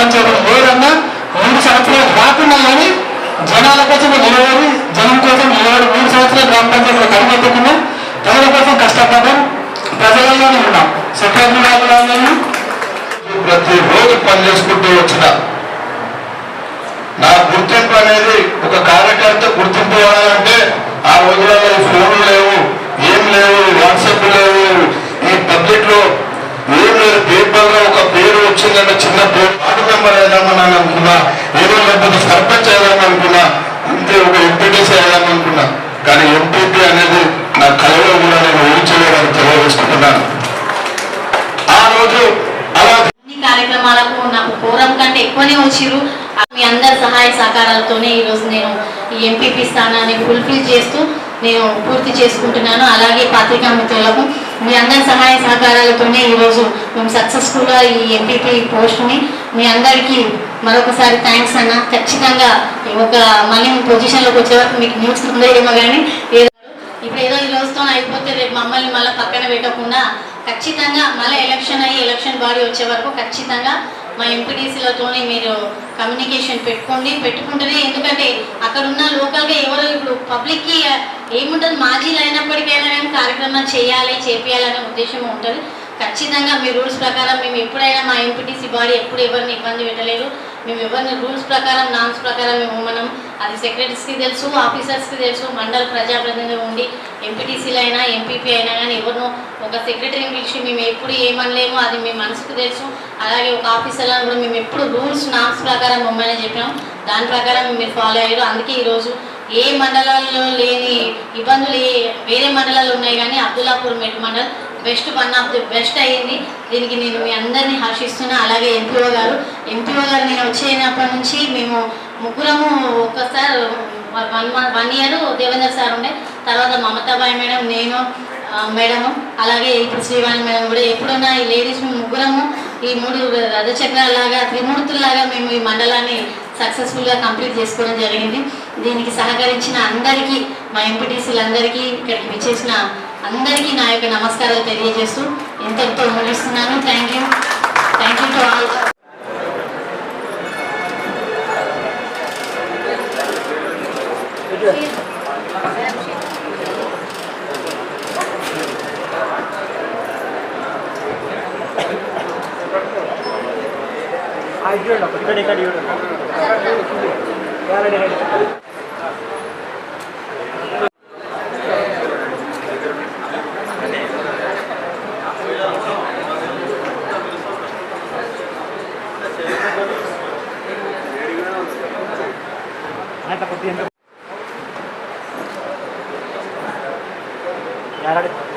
పంచాయతీ లేదన్నా మూడు సంవత్సరాలు రాకుండా కానీ జనాల కోసం నిలబడి జనం కోసం నిలబడి మూడు సంవత్సరాలు గ్రామ పంచాయతీలు కనిపెట్టుకున్నాం. ప్రజల కోసం కష్టపడ్డాం. ప్రజలలోనే ఉన్నాం. సెక్రటరీ ప్రతి రోజు పని చేసుకుంటూ వచ్చిన నా గుర్తింపు అనేది ఒక కార్యకర్త గుర్తింపు ఇవ్వాలంటే ఆ రోజులలో ఫోన్లు లేవు ఏం లేవు వాట్సాప్ ఎక్కువనే వచ్చిర్రు మీ అందరి సహాయ సహకారాలతోనే ఈరోజు నేను ఈ ఎంపీపీ స్థానాన్ని ఫుల్ఫిల్ చేస్తూ నేను పూర్తి చేసుకుంటున్నాను. అలాగే పత్రికా మిత్రులకు మీ అందరి సహాయ సహకారాలతోనే ఈరోజు మేము సక్సెస్ఫుల్గా ఈ ఎంపీపీ పోస్ట్ని మీ అందరికీ మరొకసారి థ్యాంక్స్ అన్న. ఖచ్చితంగా ఒక మళ్ళీ మీ పొజిషన్లోకి వచ్చే వరకు మీకు న్యూస్ ఉందేమో కానీ ఇప్పుడు ఏదో ఈ రోజుతో అయిపోతే రేపు మమ్మల్ని మళ్ళీ పక్కన పెట్టకుండా ఖచ్చితంగా మళ్ళీ ఎలక్షన్ అయ్యి ఎలక్షన్ బాడీ వచ్చే వరకు ఖచ్చితంగా మా ఎంపీటీసీలతోనే మీరు కమ్యూనికేషన్ పెట్టుకోండి పెట్టుకుంటేనే. ఎందుకంటే అక్కడ ఉన్న లోకల్గా ఎవరు ఇప్పుడు పబ్లిక్కి ఏముంటుంది మాజీలు అయినప్పటికైనా మేము కార్యక్రమం చేయాలి చేపియాలనే ఉద్దేశం ఉంటుంది. ఖచ్చితంగా మీ రూల్స్ ప్రకారం మేము ఎప్పుడైనా మా ఎంపీటీసీ బాడీ ఎప్పుడు ఎవరిని ఇబ్బంది పెట్టలేదు. మేము ఎవరిని రూల్స్ ప్రకారం నామ్స్ ప్రకారం మేము మనం అది సెక్రటరీస్కి తెలుసు ఆఫీసర్స్కి తెలుసు మండల ప్రజాప్రతినిధి ఉండి ఎంపీటీసీలు అయినా ఎంపీపీ అయినా కానీ ఎవరినో ఒక సెక్రటరీని పిలిచి మేము ఎప్పుడు ఏమనలేము అది మీ మనసుకు తెలుసు. అలాగే ఒక ఆఫీసర్లను కూడా మేము ఎప్పుడు రూల్స్ నామ్స్ ప్రకారం మమ్మల్ని చెప్పినాం దాని ప్రకారం మీరు ఫాలో అయ్యారు. అందుకే ఈరోజు ఏ మండలాల్లో లేని ఇబ్బందులు ఏ- వేరే మండలాలు ఉన్నాయి కానీ Abdullapurmet mandal best one of the best అయ్యింది దీనికి నేను మీ అందరినీ హర్షిస్తున్నా. అలాగే ఎంపీఓ గారు ఎంపీ వల్ల నేను వచ్చినప్పటి నుంచి మేము ముగ్గురము ఒక్కసారి one one year Devendra sir ఉండే తర్వాత మమతాబాయి మేడం నేను మేడము అలాగే ఇప్పుడు శ్రీవాణి మేడం కూడా ఎప్పుడున్నా ఈ లేడీస్ ముగ్గురము ఈ మూడు రథచక్రాలాగా త్రిమూర్తుల్లాగా మేము ఈ మండలాన్ని సక్సెస్ఫుల్గా కంప్లీట్ చేసుకోవడం జరిగింది. దీనికి సహకరించిన అందరికీ మా ఎంపీటీసీలందరికీ ఇక్కడికి విచ్చేసిన అందరికీ నా యొక్క నమస్కారాలు తెలియజేస్తూ ఎంతెంతో ముగిస్తున్నాను thank you. Thank you to all. ಕಡೆ ಕಡೆ ಎರಡು ಎರಡು やられて